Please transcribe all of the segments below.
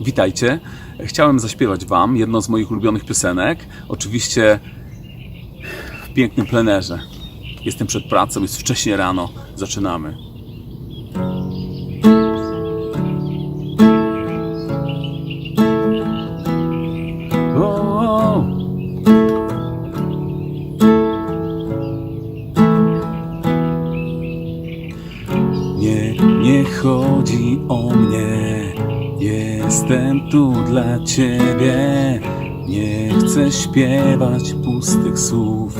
Witajcie. Chciałem zaśpiewać Wam jedną z moich ulubionych piosenek. Oczywiście w pięknym plenerze. Jestem przed pracą, jest wcześnie rano. Zaczynamy. Nie, nie chodzi o mnie. Jestem tu dla ciebie. Nie chcę śpiewać pustych słów.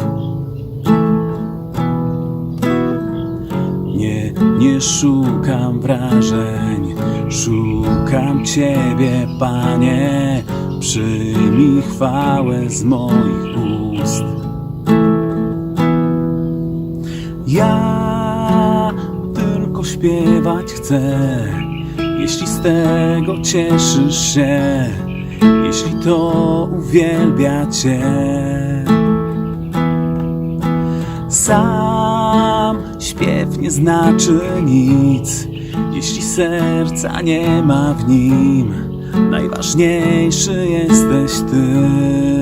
Nie, nie szukam wrażeń, szukam Ciebie, Panie. Przyjmij chwałę z moich ust. Ja tylko śpiewać chcę, jeśli z tego cieszysz się, jeśli to uwielbia Cię. Sam śpiew nie znaczy nic, jeśli serca nie ma w nim. Najważniejszy jesteś Ty.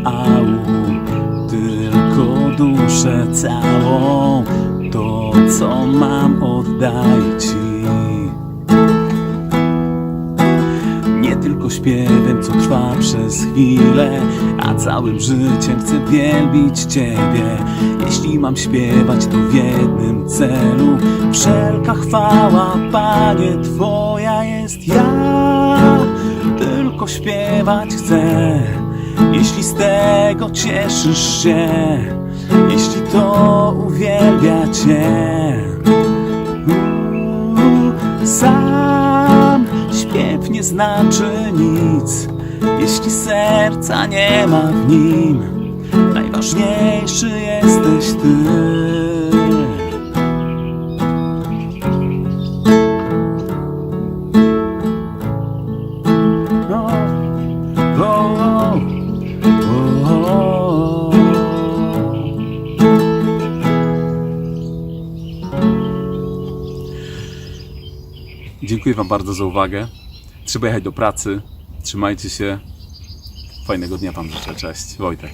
Ideału, tylko duszę całą. To, co mam, oddaj ci. Nie tylko śpiewem, co trwa przez chwilę, a całym życiem chcę wielbić Ciebie. Jeśli mam śpiewać, to w jednym celu. Wszelka chwała, Panie, Twoja jest ja. Tylko śpiewać chcę, jeśli z tego cieszysz się, jeśli to uwielbia Cię. Sam śpiew nie znaczy nic, jeśli serca nie ma w nim. Najważniejszy jesteś Ty. Dziękuję Wam bardzo za uwagę. Trzeba jechać do pracy. Trzymajcie się. Fajnego dnia Wam życzę. Cześć. Wojtek.